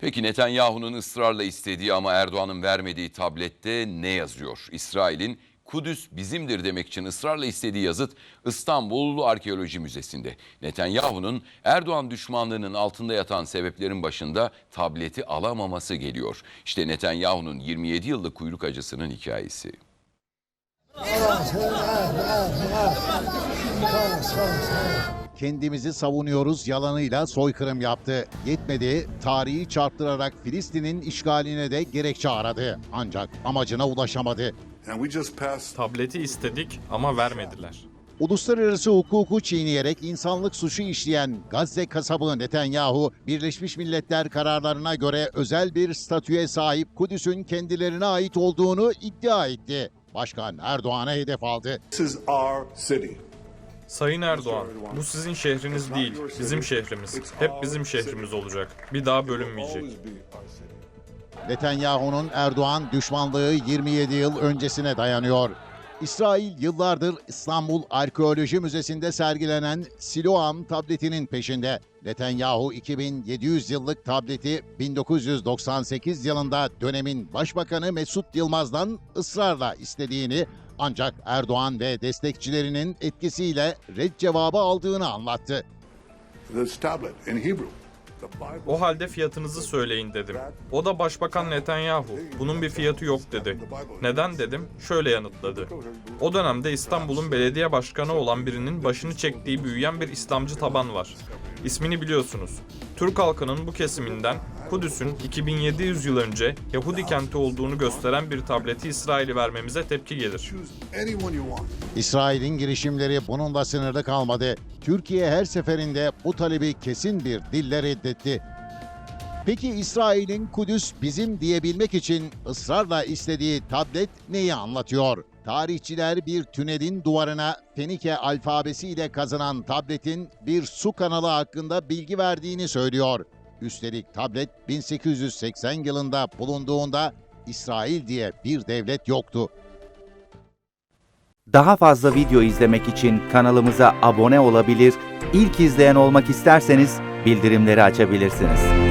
Peki Netanyahu'nun ısrarla istediği ama Erdoğan'ın vermediği tablette ne yazıyor? İsrail'in Kudüs bizimdir demek için ısrarla istediği yazıt İstanbul Arkeoloji Müzesi'nde. Netanyahu'nun Erdoğan düşmanlığının altında yatan sebeplerin başında tableti alamaması geliyor. İşte Netanyahu'nun 27 yıllık kuyruk acısının hikayesi. Kendimizi savunuyoruz yalanıyla soykırım yaptı. Yetmedi, tarihi çarptırarak Filistin'in işgaline de gerekçe aradı. Ancak amacına ulaşamadı. And we just passed Tableti istedik ama vermediler. Uluslararası hukuku çiğneyerek insanlık suçu işleyen Gazze kasabı Netanyahu, Birleşmiş Milletler kararlarına göre özel bir statüye sahip Kudüs'ün kendilerine ait olduğunu iddia etti. Başkan Erdoğan'a hedef aldı. this is our city. Sayın Erdoğan, bu sizin şehriniz değil, bizim şehrimiz. Hep bizim şehrimiz olacak. Bir daha bölünmeyecek. Netanyahu'nun Erdoğan düşmanlığı 27 yıl öncesine dayanıyor. İsrail yıllardır İstanbul Arkeoloji Müzesi'nde sergilenen Siloam tabletinin peşinde. Netanyahu 2700 yıllık tableti 1998 yılında dönemin Başbakanı Mesut Yılmaz'dan ısrarla istediğini ancak Erdoğan ve destekçilerinin etkisiyle red cevabı aldığını anlattı. O halde fiyatınızı söyleyin dedim. O da Başbakan Netanyahu, bunun bir fiyatı yok dedi. Neden dedim? Şöyle yanıtladı. O dönemde İstanbul'un belediye başkanı olan birinin başını çektiği büyüyen bir İslamcı taban var. İsmini biliyorsunuz. Türk halkının bu kesiminden Kudüs'ün 2700 yıl önce Yahudi kenti olduğunu gösteren bir tableti İsrail'e vermemize tepki gelir. İsrail'in girişimleri bununla sınırlı kalmadı. Türkiye her seferinde bu talebi kesin bir dille reddetti. Peki İsrail'in Kudüs bizim diyebilmek için ısrarla istediği tablet neyi anlatıyor? Tarihçiler bir tünelin duvarına Fenike alfabesiyle kazınan tabletin bir su kanalı hakkında bilgi verdiğini söylüyor. Üstelik tablet 1880 yılında bulunduğunda İsrail diye bir devlet yoktu. Daha fazla video izlemek için kanalımıza abone olabilir, ilk izleyen olmak isterseniz bildirimleri açabilirsiniz.